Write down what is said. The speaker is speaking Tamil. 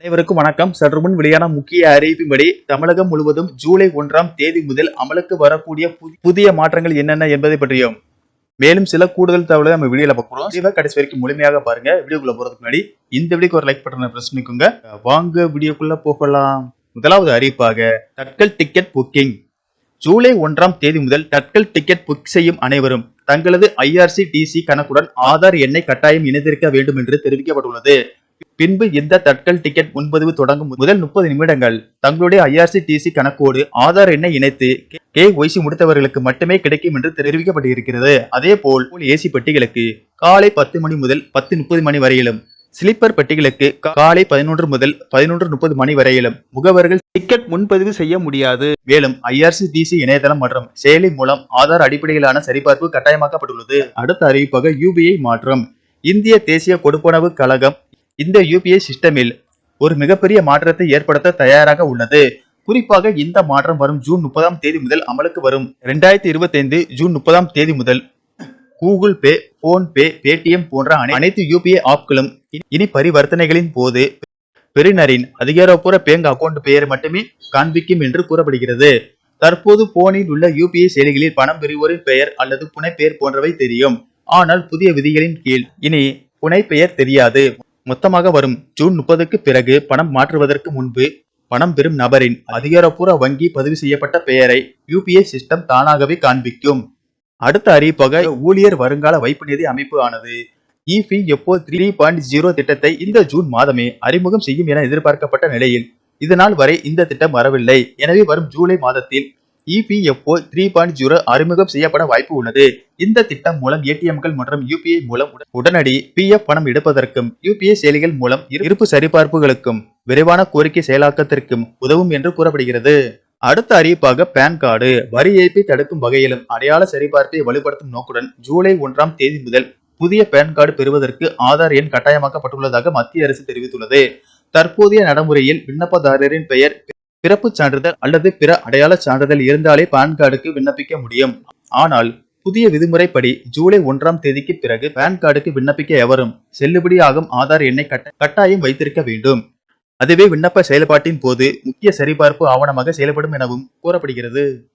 அனைவருக்கும் வணக்கம். சற்று முன் வெளியான முக்கிய அறிவிப்பின்படி தமிழகம் முழுவதும் ஜூலை ஒன்றாம் தேதி முதல் அமலுக்கு வரக்கூடிய புதிய மாற்றங்கள் என்னென்ன என்பதை பற்றியும் மேலும் சில கூடுதல் தகவலை நம்ம வீடியோல பார்க்குறோம் இவ கடைசி வரைக்கும் முழுமையாக பாருங்க. வீடியோக்குள்ள போறதுக்கு முன்னாடி இந்த வீடியோக்கு ஒரு லைக் பட்டனை பிரஸ் பண்ணிக்கோங்க. வாங்க வீடியோக்குள்ள போகலாம். முதலாவது அறிவிப்பாக தட்கல் டிக்கெட் புக்கிங் ஜூலை ஒன்றாம் தேதி முதல் தட்கல் டிக்கெட் புக் செய்யும் அனைவரும் தங்களது ஐஆர்சிடிசி கணக்குடன் ஆதார் எண்ணை கட்டாயம் இணைந்திருக்க வேண்டும் என்று தெரிவிக்கப்பட்டுள்ளது. பின்பு இந்த தட்கல் டிக்கெட் முன்பதிவு தொடங்கும் முதல் முப்பது நிமிடங்கள். தங்களுடைய ஐஆர்சிடிசி கணக்கோடு ஆதார் எண்ணை இணைத்து கே ஒய்சி முடித்தவர்களுக்கு மட்டுமே கிடைக்கும் என்று தெரிவிக்கப்பட்டிருக்கிறது. அதே போல் ஏசி பெட்டிகளுக்கு காலை பத்து மணி முதல் பத்து முப்பது மணி வரையிலும் ஸ்லீப்பர் பெட்டிகளுக்கு காலை பதினொன்று முதல் பதினொன்று முப்பது மணி வரையிலும் முகவர்கள் டிக்கெட் முன்பதிவு செய்ய முடியாது. மேலும் ஐஆர்சிடிசி இணையதளம் மற்றும் செயலி மூலம் ஆதார் அடிப்படையிலான சரிபார்ப்பு கட்டாயமாக்கப்பட்டுள்ளது. அடுத்த அறிவிப்பாக யூபிஐ மாற்றம். இந்திய தேசிய கொடுப்பனவு கழகம் இந்த யூபிஐ சிஸ்டமில் ஒரு மிகப்பெரிய மாற்றத்தை ஏற்படுத்த தயாராக உள்ளது. குறிப்பாக இந்த மாற்றம் வரும் ஜூன் முப்பதாம் தேதி முதல் அமலுக்கு வரும். ரெண்டாயிரத்தி இருபத்தைந்து ஜூன் முப்பதாம் தேதி முதல் கூகுள் பே போன்பே பேடிஎம் போன்ற அனை- அனைத்து யூபிஐ ஆப்களும் இனி- இனி பரிவர்த்தனைகளின் போது பெறுநரின் அதிகாரப்பூர்வ பேங்க் அக்கவுண்ட் பெயர் மட்டுமே காண்பிக்கும் என்று கூறப்படுகிறது. தற்போது போனில் உள்ள யூபிஐ செயலிகளில் பணம் பெறுவோரின் பெயர் அல்லது புனைப்பெயர் போன்றவை தெரியும். ஆனால் புதிய விதிகளின் கீழ் இனி புனைப்பெயர் தெரியாது. மொத்தமாக வரும் ஜூன் முப்பதுக்கு பிறகு பணம் மாற்றுவதற்கு முன்பு பணம் பெறும் நபரின் அதிகாரப்பூர்வ வங்கி பதிவு செய்யப்பட்ட பெயரை யூபிஐ சிஸ்டம் தானாகவே காண்பிக்கும். அடுத்த அறிவிப்பாக ஊழியர் வருங்கால வைப்பு நிதி அமைப்பு ஆனது. இபிஎஃப்ஓ த்ரீ பாயிண்ட் ஜீரோ திட்டத்தை இந்த ஜூன் மாதமே அறிமுகம் செய்யும் என எதிர்பார்க்கப்பட்ட நிலையில் இதனால் வரை இந்த திட்டம் வரவில்லை. எனவே வரும் ஜூலை மாதத்தில் இபிஎஃப்ஓ த்ரீ பாயிண்ட் ஜீரோ அறிமுகம் செய்யப்பட வாய்ப்பு உள்ளது. இந்த திட்டம் மூலம் ஏடிஎம்கள் மற்றும் யூபிஐ மூலம் உட- உடனடி பிஎஃப் பணம் எடுப்பதற்கும் யூபிஐ செயலிகள் மூலம் இரு- இருப்பு சரிபார்ப்புகளுக்கும் விரைவான கோரிக்கை செயலாக்கத்திற்கும் உதவும் என்று கூறப்படுகிறது. அடுத்த அறிவிப்பாக பேன் கார்டு வரி ஏய்ப்பை தடுக்கும் வகையிலும் அடையாள சரிபார்ப்பை வலுப்படுத்தும் நோக்குடன் ஜூலை ஒன்றாம் தேதி முதல் புதிய பான் கார்டு பெறுவதற்கு ஆதார் எண் கட்டாயமாக்கப்பட்டுள்ளதாக மத்திய அரசு தெரிவித்துள்ளது. தற்போதைய நடைமுறையில் விண்ணப்பதாரரின் பெயர் பிறப்புச் சான்றிதழ் அல்லது பிற அடையாள சான்றிதழ் இருந்தாலே பான் கார்டுக்கு விண்ணப்பிக்க முடியும். ஆனால் புதிய விதிமுறைப்படி ஜூலை ஒன்றாம் தேதிக்கு பிறகு பான் கார்டுக்கு விண்ணப்பிக்க எவரும் செல்லுபடியாகும் ஆதார் எண்ணை கட்ட- கட்டாயம் வைத்திருக்க வேண்டும். அதுவே விண்ணப்ப செயல்பாட்டின் போது முக்கிய சரிபார்ப்பு ஆவணமாக செயல்படும் எனவும் கூறப்படுகிறது.